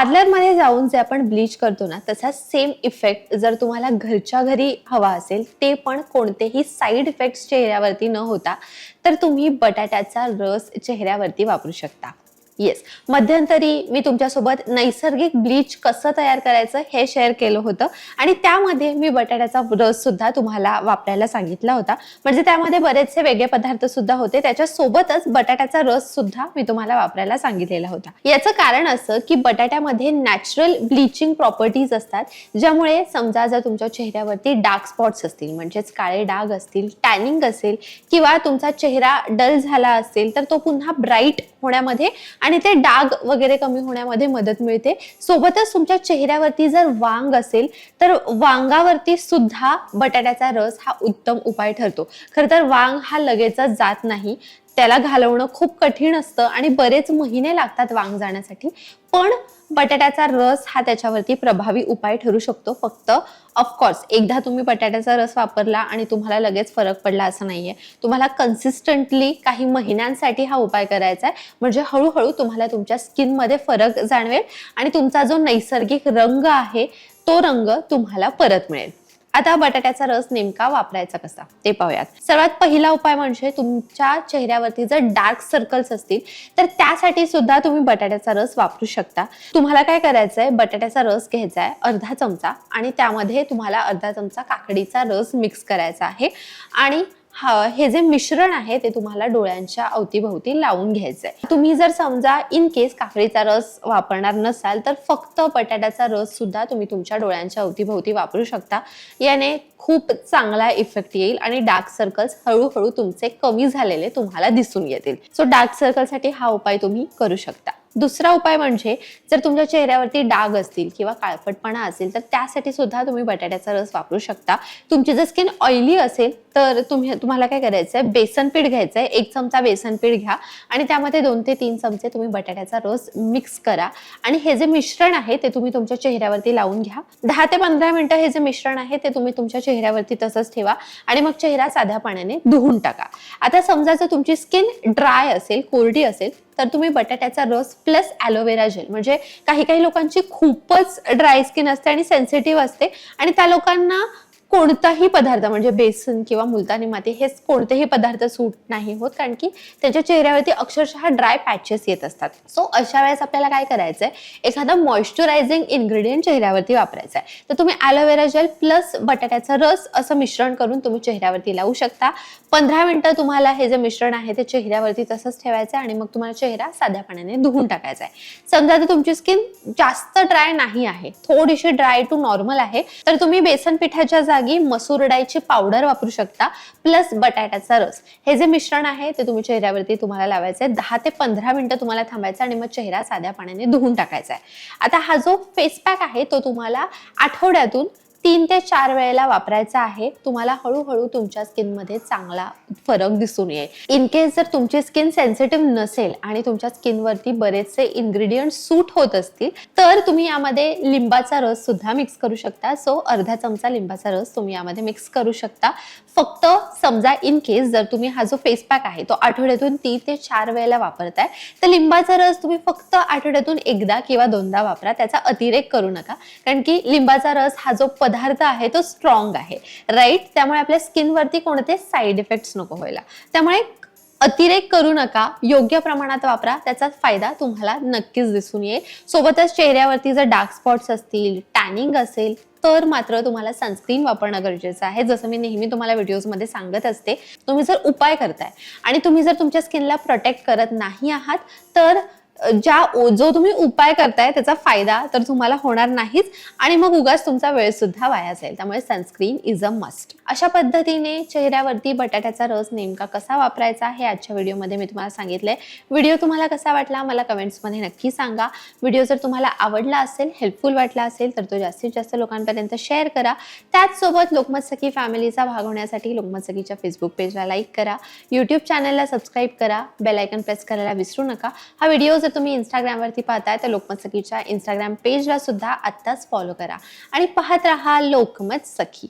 पार्लरमध्ये जाऊन जे आपण ब्लीच करतो ना तसा सेम इफेक्ट जर तुम्हाला घरच्या घरी हवा असेल ते पण कोणतेही साईड इफेक्ट्स चेहऱ्यावरती न होता तर तुम्ही बटाट्याचा रस चेहऱ्यावरती वापरू शकता. येस मध्यंतरी मी तुमच्यासोबत नैसर्गिक ब्लीच कसं तयार करायचं हे शेअर केलं होतं. आणि त्यामध्ये मी बटाट्याचा रस सुद्धा तुम्हाला वापरायला सांगितला होता. म्हणजे त्यामध्ये बरेचसे वेगळे पदार्थ सुद्धा होते. त्याच्यासोबतच बटाट्याचा रस सुद्धा मी तुम्हाला वापरायला सांगितलेला होता. याचं कारण असं की बटाट्यामध्ये नॅचरल ब्लिचिंग प्रॉपर्टीज असतात. ज्यामुळे समजा जर तुमच्या चेहऱ्यावरती डार्क स्पॉट्स असतील म्हणजेच काळे डाग असतील टॅनिंग असेल किंवा तुमचा चेहरा डल झाला असेल तर तो पुन्हा ब्राईट होण्यामध्ये आणि आणि ते डाग वगैरे कमी होण्यामध्ये मदत मिळते. सोबतच तुमच्या चेहऱ्यावरती जर वांग असेल तर वांगावरती सुद्धा बटाट्याचा रस हा उत्तम उपाय ठरतो. खरं तर वांग हा लगेचच जात नाही. त्याला घालवणं खूप कठीण असतं आणि बरेच महिने लागतात वांग जाण्यासाठी. पण बटाट्याचा रस हा त्याच्यावरती प्रभावी उपाय ठरू शकतो. फक्त ऑफकोर्स एकदा तुम्ही बटाट्याचा रस वापरला आणि तुम्हाला लगेच फरक पडला असं नाहीये. तुम्हाला कन्सिस्टंटली काही महिन्यांसाठी हा उपाय करायचा आहे. म्हणजे हळूहळू तुम्हाला तुमच्या स्किनमध्ये फरक जाणवेल आणि तुमचा जो नैसर्गिक रंग आहे तो रंग तुम्हाला परत मिळेल. आता बटाट्याचा रस नेमका वापरायचा कसा? ते पाहूयात. सर्वात पहिला उपाय म्हणजे तुमच्या चेहऱ्यावरती जर डार्क सर्कल्स असतील तर त्यासाठी सुद्धा तुम्ही बटाट्याचा रस वापरू शकता. तुम्हाला काय करायचंय? बटाट्याचा रस घ्यायचा आहे अर्धा चमचा आणि त्यामध्ये तुम्हाला अर्धा चमचा काकडीचा रस मिक्स करायचा आहे. आणि हा हे जे मिश्रण आहे ते तुम्हाला डोळ्यांच्या अवतीभोवती लावून घ्यायचंय. तुम्ही जर समजा इन केस काकडीचा रस वापरणार नसाल तर फक्त बटाट्याचा रस सुद्धा तुम्ही तुमच्या डोळ्यांच्या अवतीभोवती वापरू शकता. याने खूप चांगला इफेक्ट येईल आणि डार्क सर्कल्स हळूहळू तुमचे कमी झालेले तुम्हाला दिसून येतील. सो डार्क सर्कलसाठी हा उपाय तुम्ही करू शकता. दुसरा उपाय म्हणजे जर तुमच्या चेहऱ्यावरती डाग असतील किंवा काळपटपणा असेल तर त्यासाठी सुद्धा तुम्ही बटाट्याचा रस वापरू शकता. तुमची जर स्किन ऑइली असेल तर तुम्ही तुम्हाला काय करायचं आहे बेसन पीठ घ्यायचं आहे एक चमचा बेसन पीठ घ्या आणि त्यामध्ये दोन ते तीन चमचे तुम्ही बटाट्याचा रस मिक्स करा. आणि हे जे मिश्रण आहे ते तुम्ही तुमच्या चेहऱ्यावरती लावून घ्या. दहा ते पंधरा मिनिटं हे जे मिश्रण आहे ते तुम्ही तुमच्या चेहऱ्यावरती तसंच ठेवा आणि मग चेहरा साध्या पाण्याने धुवून टाका. आता समजा जर तुमची स्किन ड्राय असेल कोरडी असेल तर तुम्ही बटाट्याचा रस प्लस ॲलोवेरा जेल म्हणजे काही काही लोकांची खूपच ड्राय स्किन असते आणि सेन्सिटिव्ह असते. आणि त्या लोकांना कोणताही पदार्थ म्हणजे बेसन किंवा मुलतानी माती हे कोणतेही पदार्थ सूट नाही होत. कारण की त्याच्या चेहऱ्यावरती अक्षरशः ड्राय पॅचेस येत असतात. सो अशा वेळेस आपल्याला काय करायचंय? एखादा मॉइश्चरायझिंग इन्ग्रेडियंट चेहऱ्यावरती वापरायचा आहे तर तुम्ही ॲलोवेरा जेल प्लस बटाट्याचा रस असं मिश्रण करून तुम्ही चेहऱ्यावरती लावू शकता. पंधरा मिनटं तुम्हाला हे जे मिश्रण आहे ते चेहऱ्यावरती तसंच ठेवायचं आहे आणि मग तुम्हाला चेहरा साध्या पाण्याने धुवून टाकायचा आहे समजा जर तुमची स्किन जास्त ड्राय नाही आहे थोडीशी ड्राय टू नॉर्मल आहे तर तुम्ही बेसन पिठाच्या जागी मसूर डाळीची पावडर वापरू शकता प्लस बटाट्याचा रस. हे जे मिश्रण आहे ते तुम्ही चेहऱ्यावरती तुम्हाला लावायचं आहे दहा ते पंधरा मिनिटं तुम्हाला थांबायचं आणि मग चेहरा साध्या पाण्याने धुवून टाकायचा आहे. आता हा जो फेस पॅक आहे तो तुम्हाला आठवड्यातून तीन ते चार वेळेला वापरायचा आहे. तुम्हाला हळूहळू तुमच्या स्किनमध्ये चांगला फरक दिसून येईल. इन केस जर तुमची स्किन सेन्सिटिव्ह नसेल आणि तुमच्या स्किनवरती बरेचसे इन्ग्रेडियंट सूट होत असतील तर तुम्ही यामध्ये लिंबाचा रस सुद्धा मिक्स करू शकता. सो अर्धा चमचा लिंबाचा रस तुम्ही यामध्ये मिक्स करू शकता. फक्त समजा इन केस जर तुम्ही हा जो फेस पॅक आहे तो आठवड्यातून तीन ते चार वेळेला वापरताय तर लिंबाचा रस तुम्ही फक्त आठवड्यातून एकदा किंवा दोनदा वापरा. त्याचा अतिरेक करू नका. कारण की लिंबाचा रस हा जो पदार्थ आहे तो स्ट्रॉंग आहे. राईट त्यामुळे आपल्या स्किनवरती कोणते साईड इफेक्ट्स नको व्हायला. त्यामुळे अतिरेक करू नका योग्य प्रमाणात वापरा त्याचा फायदा तुम्हाला नक्कीच दिसून येईल. सोबतच चेहऱ्यावरती जर डार्क स्पॉट्स असतील टॅनिंग असेल तर मात्र तुम्हाला सनस्क्रीन वापरणं गरजेचं आहे. जसं मी नेहमी तुम्हाला व्हिडिओजमध्ये सांगत असते तुम्ही जर उपाय करताय आणि तुम्ही जर तुमच्या स्किनला प्रोटेक्ट करत नाही आहात तर ज्या जो तुम्ही उपाय करताय त्याचा फायदा तर तुम्हाला होणार नाहीच. आणि मग उगाच तुमचा वेळ सुद्धा वाया जाईल. त्यामुळे सनस्क्रीन इज अ मस्ट अशा पद्धतीने चेहऱ्यावरती बटाट्याचा रस नेमका कसा वापरायचा हे आजच्या व्हिडिओमध्ये मी तुम्हाला सांगितलंय. व्हिडिओ तुम्हाला कसा वाटला मला कमेंट्समध्ये नक्की सांगा. व्हिडिओ जर तुम्हाला आवडला असेल हेल्पफुल वाटला असेल तर तो जास्तीत जास्त लोकांपर्यंत शेअर करा. त्याचसोबत लोकमत सखी फॅमिलीचा भाग होण्यासाठी लोकमत सखीच्या फेसबुक पेजला लाईक करा. यूट्यूब चॅनलला सबस्क्राईब करा. बेलायकन प्रेस करायला विसरू नका. हा व्हिडिओ जर तुम्ही इंस्टाग्रामवरती पाहताय तर लोकमत सखीच्या इंस्टाग्राम पेजला सुद्धा आत्ताच फॉलो करा. आणि पाहत राहा लोकमत सखी